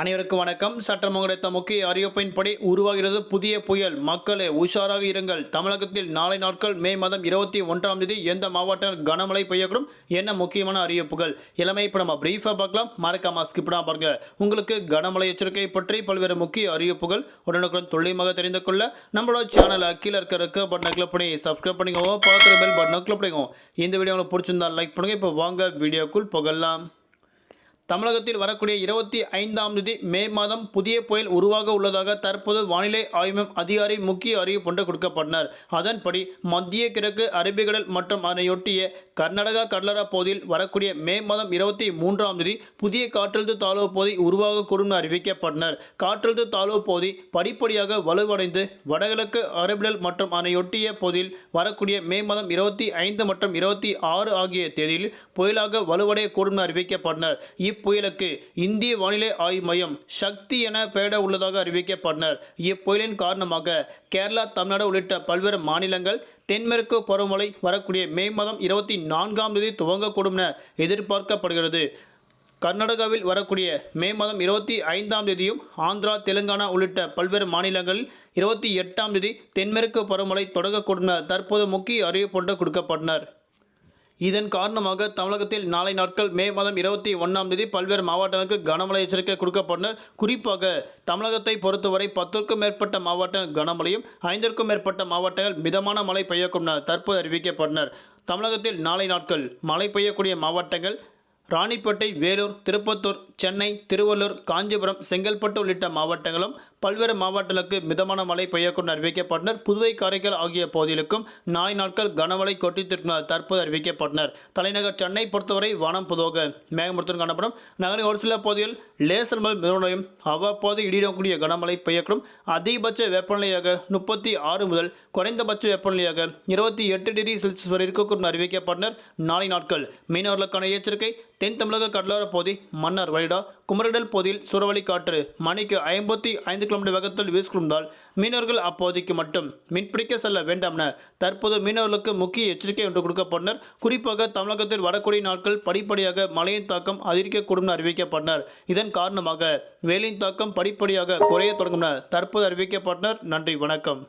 அனைவருக்கும் வணக்கம். சட்டம் கிடைத்த முக்கிய அறிவிப்பின்படி உருவாகிறது புதிய புயல். மக்களே உஷாராக இருங்கள். தமிழகத்தில் நாளை நாட்கள் மே மாதம் இருபத்தி ஒன்றாம் தேதி எந்த மாவட்டம் கனமழை பெய்யக்கூடும் என்ன முக்கியமான அறிவிப்புகள்? இளமை இப்போ நம்ம பிரீஃபாக பார்க்கலாம். மறக்காம ஸ்கிப்டாக பாருங்க. உங்களுக்கு கனமழை எச்சரிக்கை பற்றி பல்வேறு முக்கிய அறிவிப்புகள் உடனுக்குடன் துல்லியமாக தெரிந்து கொள்ள நம்மளோட சேனலை கீழே இருக்க இருக்க பட்டனை கிளிக் பண்ணி சப்ஸ்கிரைப் பண்ணிக்கோங்க. பார்க்குற பெல் பட்டனை கிளிக் பண்ணிக்கோங்க. இந்த வீடியோ உங்களுக்கு பிடிச்சிருந்தா லைக் பண்ணுங்கள் இப்போ வாங்க வீடியோக்குள் புகழலாம் தமிழகத்தில் வரக்கூடிய இருபத்தி ஐந்தாம் தேதி மே மாதம் புதிய புயல் உருவாக உள்ளதாக தற்போது வானிலை ஆய்வு அதிகாரி முக்கிய அறிவிப்புண்டு கொடுக்கப்பட்டனர். அதன்படி மத்திய கிழக்கு அரபிக்கடல் மற்றும் அதனையொட்டிய கர்நாடகா கடலோர பகுதியில் வரக்கூடிய மே மாதம் இருபத்தி மூன்றாம் தேதி புதிய காற்றழுத்த தாழ்வு பகுதி உருவாகக்கூடும் என அறிவிக்கப்பட்டனர். காற்றழுத்த தாழ்வு பகுதி படிப்படியாக வலுவடைந்து வடகிழக்கு அரபிடல் மற்றும் அதனையொட்டிய பகுதியில் வரக்கூடிய மே மாதம் இருபத்தி ஐந்து மற்றும் இருபத்தி ஆறு ஆகிய தேதியில் புயலாக வலுவடையக்கூடும் என அறிவிக்கப்பட்டனர். இப்புயலுக்கு இந்திய வானிலை ஆய்வு மையம் சக்தி என பெயரிட உள்ளதாக அறிவிக்கப்பட்டனர். இப்புயலின் காரணமாக கேரளா தமிழ்நாடு உள்ளிட்ட பல்வேறு மாநிலங்கள் தென்மேற்கு பருவமழை வரக்கூடிய மே மாதம் இருபத்தி நான்காம் தேதி துவங்கக்கூடும் என எதிர்பார்க்கப்படுகிறது. கர்நாடகாவில் வரக்கூடிய மே மாதம் இருபத்தி ஐந்தாம் தேதியும் ஆந்திரா தெலுங்கானா உள்ளிட்ட பல்வேறு மாநிலங்களில் இருபத்தி எட்டாம் தேதி தென்மேற்கு பருவமழை தொடங்கக்கூடும் என தற்போது முக்கிய அறிவிப்பு ஒன்று கொடுக்கப்பட்டனர். இதன் காரணமாக தமிழகத்தில் நாளை நாட்கள் மே மாதம் இருபத்தி ஒன்றாம் தேதி பல்வேறு மாவட்டங்களுக்கு கனமழை எச்சரிக்கை கொடுக்கப்பட்டனர் குறிப்பாக தமிழகத்தை பொறுத்தவரை பத்திற்கும் மேற்பட்ட மாவட்டங்கள் கனமழையும் ஐந்திற்கும் மேற்பட்ட மாவட்டங்கள் மிதமான மழை பெய்யக்கும் தற்போது அறிவிக்கப்பட்டனர். தமிழகத்தில் நாளை நாட்கள் மழை பெய்யக்கூடிய மாவட்டங்கள் ராணிப்பேட்டை வேலூர் திருப்பத்தூர் சென்னை திருவள்ளூர் காஞ்சிபுரம் செங்கல்பட்டு உள்ளிட்ட மாவட்டங்களும் பல்வேறு மாவட்டங்களுக்கு மிதமான மழை பெய்யக்கூடும் அறிவிக்கப்பட்டனர். புதுவை காரைக்கால் ஆகிய பகுதிகளுக்கும் நாளை நாட்கள் கனமழை கொட்டித்திருக்கும் தற்போது அறிவிக்கப்பட்டனர். தலைநகர் சென்னை பொறுத்தவரை வானம் பொதுவாக மேகமூர்த்தம் காணப்படும். நகரின் ஒரு சில பகுதிகள் லேசர் மழை மிதமழையும் அவ்வப்போது இடிடக்கூடிய கனமழை பெய்யக்கூடும். அதிகபட்ச வெப்பநிலையாக முப்பத்தி ஆறு முதல் குறைந்தபட்ச வெப்பநிலையாக இருபத்தி எட்டு டிகிரி செல்சியஸ் வரை இருக்கக்கூடும் அறிவிக்கப்பட்டனர். நாளை நாட்கள் மீனவர்களுக்கான எச்சரிக்கை தென் தமிழக கடலோர பகுதி மன்னார் வழிடா குமரடல் பகுதியில் சுறவழி காற்று மணிக்கு ஐம்பத்தி ஐந்து கிலோமீட்டர் வேகத்தில் வீசிக்கொண்டால் மீனவர்கள் அப்பகுதிக்கு மட்டும் மீன்பிடிக்க செல்ல வேண்டாம் என தற்போது மீனவர்களுக்கு முக்கிய எச்சரிக்கை ஒன்று கொடுக்கப்பட்டனர். குறிப்பாக தமிழகத்தில் வரக்கூடிய நாட்கள் படிப்படியாக மழையின் தாக்கம் அதிகரிக்கக்கூடும் என அறிவிக்கப்பட்டனர். இதன் காரணமாக வேலையின் தாக்கம் படிப்படியாக குறைய தொடங்கும் என தற்போது அறிவிக்கப்பட்டனர். நன்றி வணக்கம்.